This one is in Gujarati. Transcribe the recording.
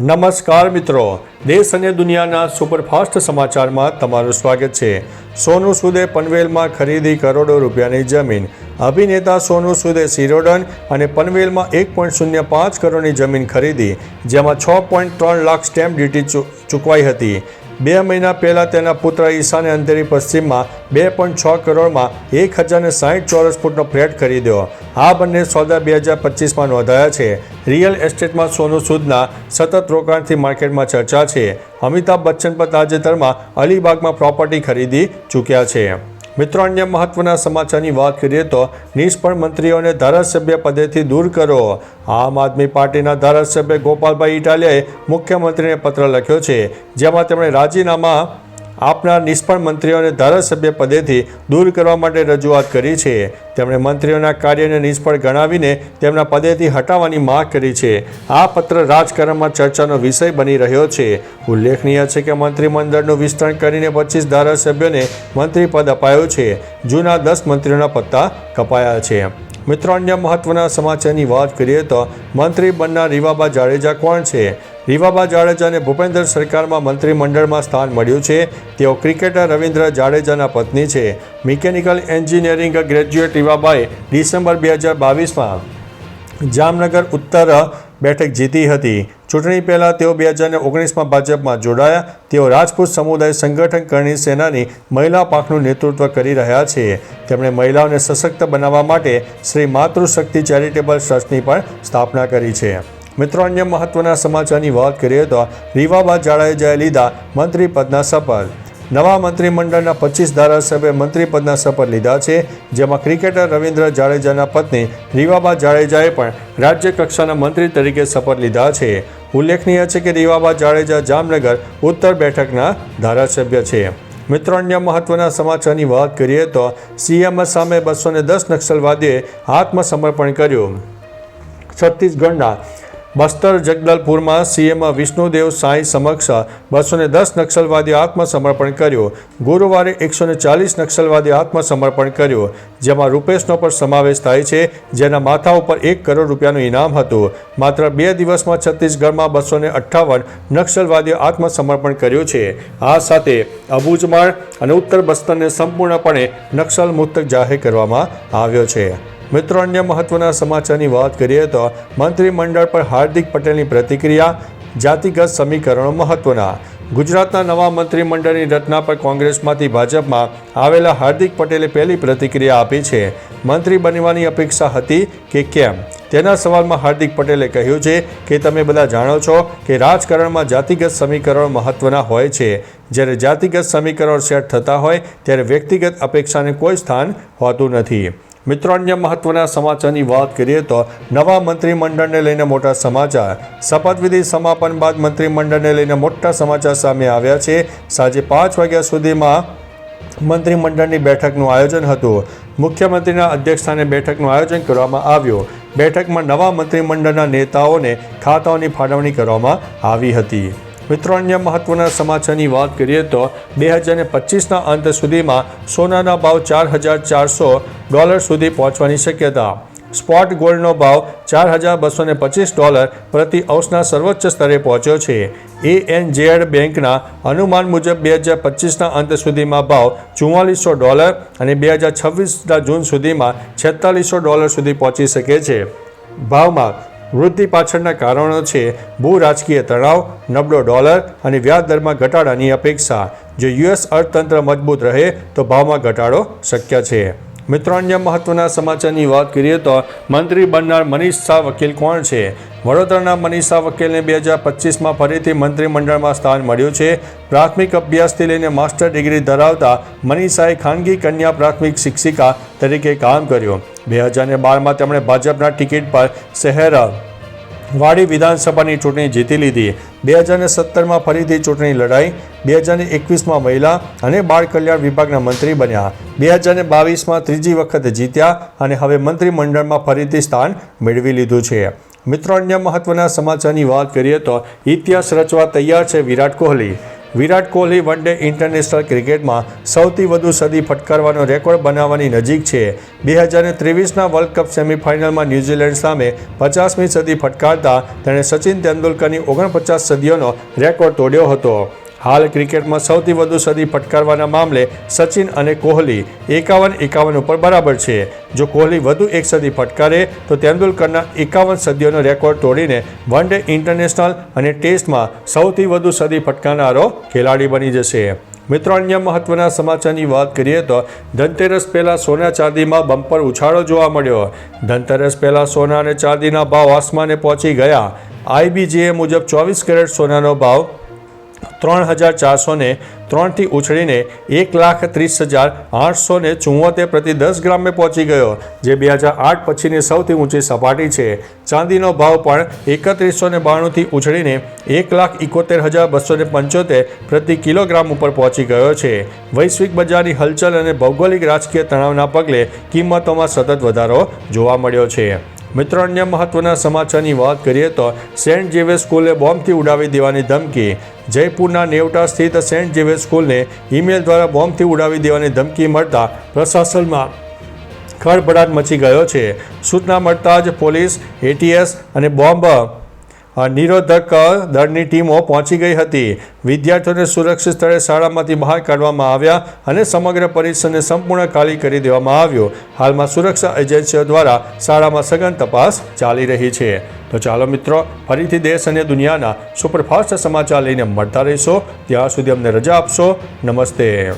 નમસ્કાર મિત્રો. દેશ અને દુનિયાના સુપરફાસ્ટ સમાચારમાં તમારું સ્વાગત છે. સોનુ સૂદે પનવેલમાં ખરીદી કરોડો રૂપિયાની જમીન. અભિનેતા સોનુ સૂદે શિરોડન અને પનવેલમાં એક પોઈન્ટ શૂન્ય પાંચ કરોડની જમીન ખરીદી, જેમાં છ પોઈન્ટ ત્રણ લાખ સ્ટેમ્પ ડ્યુટી ચૂકવાઈ હતી. બે મહિના પહેલાં તેના પુત્ર ઈશાને અંધેરી પશ્ચિમમાં બે પોઈન્ટ છ કરોડમાં એક હજારને સાહીઠ ચોરસ ફૂટનો ફ્લેટ ખરીદ્યો. આ બંને સોદા બે હજાર પચીસમાં નોંધાયા છે. રિયલ એસ્ટેટમાં સોનું સૂદના સતત રોકાણથી માર્કેટમાં ચર્ચા છે. અમિતાભ બચ્ચન પણ તાજેતરમાં અલીબાગમાં પ્રોપર્ટી ખરીદી ચૂક્યા છે. મિત્રો, અન્ય મહત્વના સમાચારની વાત કરીએ તો નિષ્ફળ મંત્રીઓને ધારાસભ્ય પદેથી દૂર કરો. આમ આદમી પાર્ટીના ધારાસભ્ય ગોપાલભાઈ ઇટાલિયાએ મુખ્યમંત્રીને પત્ર લખ્યો છે, જેમાં તેમણે રાજીનામા આપનાર નિષ્ફળ મંત્રીઓને ધારાસભ્ય પદેથી દૂર કરવા માટે રજૂઆત કરી છે. તેમણે મંત્રીઓના કાર્યને નિષ્ફળ ગણાવીને તેમના પદેથી હટાવવાની માંગ કરી છે. આ પત્ર રાજકારણમાં ચર્ચાનો વિષય બની રહ્યો છે. ઉલ્લેખનીય છે કે મંત્રીમંડળનું વિસ્તરણ કરીને પચીસ ધારાસભ્યોને મંત્રી પદ અપાયું છે. જૂના દસ મંત્રીઓના પત્તા કપાયા છે. મિત્રો, અન્ય મહત્વના સમાચારની વાત કરીએ તો મંત્રી બનનાર રીવાબા જાડેજા કોણ છે? રીવાબા જાડેજાને ભૂપેન્દ્ર સરકારમાં મંત્રીમંડળમાં સ્થાન મળ્યું છે. તેઓ ક્રિકેટર રવિન્દ્ર જાડેજાના પત્ની છે. મિકેનિકલ એન્જિનિયરિંગ ગ્રેજ્યુએટ રીવાબાએ ડિસેમ્બર બે હજાર બાવીસમાં જામનગર ઉત્તર બેઠક જીતી હતી. ચૂંટણી પહેલાં તેઓ બે હજાર ઓગણીસમાં ભાજપમાં જોડાયા. તેઓ રાજપૂત સમુદાય સંગઠન કરણી સેનાની મહિલા પાંખનું નેતૃત્વ કરી રહ્યા છે. તેમણે મહિલાઓને સશક્ત બનાવવા માટે શ્રી માતૃશક્તિ ચેરિટેબલ ટ્રસ્ટની પણ સ્થાપના કરી છે. મિત્રો, અન્ય મહત્વના સમાચારની વાત કરીએ તો રીવાબા જાડેજાએ લીધા મંત્રી પદના શપથ નવા મંત્રીમંડળના પચીસ ધારાસભ્ય મંત્રીપદના શપથ લીધા છે, જેમાં ક્રિકેટર રવિન્દ્ર જાડેજાના પત્ની રીવાબા જાડેજાએ પણ રાજ્ય કક્ષાના મંત્રી તરીકે શપથ લીધા છે. ઉલ્લેખનીય છે કે રીવાબા જાડેજા જામનગર ઉત્તર બેઠકના ધારાસભ્ય છે. મિત્રો, અન્ય મહત્વના સમાચારની વાત કરીએ તો સીએમ સામે બસો દસ નક્સલવાદીએ આત્મસમર્પણ કર્યું. છત્તીસગઢના બસ્તર જગદલપુરમાં સીએમ વિષ્ણુદેવ સાંઈ સમક્ષ બસો દસ નક્સલવાદી આત્મસમર્પણ કર્યું. ગુરુવારે એકસો ચાલીસ નક્સલવાદી આત્મસમર્પણ કર્યું. જેમાં રૂપેશનો પણ સમાવેશ થાય છે, જેના માથા ઉપર એક કરોડ રૂપિયાનું ઇનામ હતું. માત્ર બે દિવસમાં છત્તીસગઢમાં બસો અઠ્ઠાવન નક્સલવાદીઓ આત્મસમર્પણ કર્યું છે. આ સાથે અબુજમાળ અને ઉત્તર બસ્તરને સંપૂર્ણપણે નક્સલ મુક્ત જાહેર કરવામાં આવ્યો છે. મિત્રો, અન્ય મહત્વના સમાચારની વાત કરીએ તો મંત્રીમંડળ પર હાર્દિક પટેલની પ્રતિક્રિયા, જાતિગત સમીકરણો મહત્વના. ગુજરાતના નવા મંત્રીમંડળની રચના પર કોંગ્રેસમાંથી ભાજપમાં આવેલા હાર્દિક પટેલે પહેલી પ્રતિક્રિયા આપી છે. મંત્રી બનવાની અપેક્ષા હતી કે કેમ? તેના સવાલમાં હાર્દિક પટેલે કહ્યું છે કે તમે બધા જાણો છો કે રાજકારણમાં જાતિગત સમીકરણો મહત્વના હોય છે. જ્યારે જાતિગત સમીકરણો સેટ થતા હોય, ત્યારે વ્યક્તિગત અપેક્ષાને કોઈ સ્થાન હોતું નથી. મિત્રો, અન્ય મહત્વના સમાચારની વાત કરીએ તો નવા મંત્રીમંડળને લઈને મોટા સમાચાર. શપથવિધિ સમાપન બાદ મંત્રીમંડળને લઈને મોટા સમાચાર સામે આવ્યા છે. સાંજે પાંચ વાગ્યા સુધીમાં મંત્રીમંડળની બેઠકનું આયોજન હતું. મુખ્યમંત્રીના અધ્યક્ષસ્થાને બેઠકનું આયોજન કરવામાં આવ્યું. બેઠકમાં નવા મંત્રીમંડળના નેતાઓને ખાતાઓની ફાળવણી કરવામાં આવી હતી. મિત્રો, અન્ય મહત્વના સમાચારની વાત કરીએ તો બે હજાર પચીસના અંત સુધીમાં સોનાના ભાવ ચાર હજાર ચારસો ડોલર સુધી પહોંચવાની શક્યતા. સ્પોટ ગોલ્ડનો ભાવ ચાર હજાર બસો ને પચીસ ડોલર પ્રતિ અંશના સર્વોચ્ચ સ્તરે પહોંચ્યો છે. એએનજેડ બેંકના અનુમાન મુજબ બે હજાર પચીસના અંત સુધીમાં ભાવ ચુમ્માલીસો ડોલર અને બે હજાર છવ્વીસના જૂન સુધીમાં છેતાલીસો ડોલર સુધી પહોંચી શકે છે. ભાવમાં વૃદ્ધિ પાછળના કારણો છે ભૂ રાજકીય તણાવ, નબળો ડોલર અને વ્યાજ દરમાં ઘટાડાની અપેક્ષા. જો યુએસ અર્થતંત્ર મજબૂત રહે, તો ભાવમાં ઘટાડો શક્ય છે. મિત્રો, અન્ય મહત્વના સમાચારની વાત કરીએ તો મંત્રી બનનાર મનીષ શાહ વકીલ કોણ છે? વડોદરાના મનીષા વકીલને બે હજાર પચીસમાં ફરીથી મંત્રીમંડળમાં સ્થાન મળ્યું છે. પ્રાથમિક અભ્યાસથી લઈને માસ્ટર ડિગ્રી ધરાવતા મનીષાએ ખાનગી કન્યા પ્રાથમિક શિક્ષિકા તરીકે કામ કર્યું. બે હજારને બારમાં તેમણે ભાજપના ટિકિટ પર શહેર વાડી વિધાનસભાની ચૂંટણી જીતી લીધી. બે હજારને સત્તરમાં ફરીથી ચૂંટણી લડાઈ. બે હજાર એકવીસમાં મહિલા અને બાળ કલ્યાણ વિભાગના મંત્રી બન્યા. બે હજાર બાવીસમાં ત્રીજી વખત જીત્યા અને હવે મંત્રીમંડળમાં ફરીથી સ્થાન મેળવી લીધું છે. મિત્રો, અન્ય મહત્વના સમાચારની વાત કરીએ તો ઇતિહાસ રચવા તૈયાર છે Virat Kohli. Virat Kohli one day international ક્રિકેટમાં સૌથી વધુ સદી ફટકારવાનો રેકોર્ડ બનાવવાની નજીક છે. બે હજાર ત્રેવીસના વર્લ્ડ કપ સેમિફાઇનલમાં ન્યૂઝીલેન્ડ સામે પચાસમી સદી ફટકારતા તેણે સચિન તેંડુલકરની ઓગણપચાસ સદીઓનો રેકોર્ડ તોડ્યો હતો. હાલ ક્રિકેટમાં સૌથી વધુ સદી ફટકારવાના મામલે સચિન અને કોહલી એકાવન એકાવન ઉપર બરાબર છે. જો કોહલી વધુ એક સદી ફટકારે, તો તેંડુલકરના એકાવન સદીઓનો રેકોર્ડ તોડીને વન ડે ઇન્ટરનેશનલ અને ટેસ્ટમાં સૌથી વધુ સદી ફટકારનારો ખેલાડી બની જશે. મિત્રો, અન્ય મહત્વના સમાચારની વાત કરીએ તો ધનતેરસ પહેલાં સોના ચાંદીમાં બમ્પર ઉછાળો જોવા મળ્યો. ધનતેરસ પહેલાં સોના અને ચાંદીના ભાવ આસમાને પહોંચી ગયા. આઈબીજીએ મુજબ ચોવીસ કેરેટ સોનાનો ભાવ ત્રણ હજાર ચારસો ને ત્રણથી ઉછળીને એક લાખ ત્રીસ હજાર આઠસો ને પ્રતિ દસ ગ્રામે પહોંચી ગયો, જે બે હજાર આઠ પછીની સૌથી ઊંચી સપાટી છે. ચાંદીનો ભાવ પણ એકત્રીસો ને બાણુંથી ઉછળીને એક લાખ ઇકોતેર હજાર બસો ને પંચોતેર પ્રતિ કિલોગ્રામ ઉપર પહોંચી ગયો છે. વૈશ્વિક બજારની હલચલ અને ભૌગોલિક રાજકીય તણાવના પગલે કિંમતોમાં સતત વધારો જોવા મળ્યો છે. મિત્રો, અન્ય મહત્વના સમાચારની વાત કરીએ તો સેન્ટ ઝેવિયર સ્કૂલે બોમ્બથી ઉડાવી દેવાની ધમકી. જયપુરના નેવટા સ્થિત સેન્ટ ઝેવિયર સ્કૂલને ઈમેલ દ્વારા બોમ્બથી ઉડાવી દેવાની ધમકી મળતા પ્રશાસનમાં ખળભળાટ મચી ગયો છે. સૂચના મળતા જ પોલીસ, એટીએસ અને બોમ્બ નિરોધક દળની ટીમો પહોંચી ગઈ હતી. વિદ્યાર્થીઓને સુરક્ષિત સ્થળે શાળામાંથી બહાર કાઢવામાં આવ્યા અને સમગ્ર પરિસરને સંપૂર્ણ ખાલી કરી દેવામાં આવ્યો. હાલમાં સુરક્ષા એજન્સીઓ દ્વારા શાળામાં સઘન તપાસ ચાલી રહી છે. તો ચાલો મિત્રો, ફરીથી દેશ અને દુનિયાના સુપરફાસ્ટ સમાચાર લઈને મળતા રહીશો. ત્યાં સુધી અમને રજા આપશો. નમસ્તે.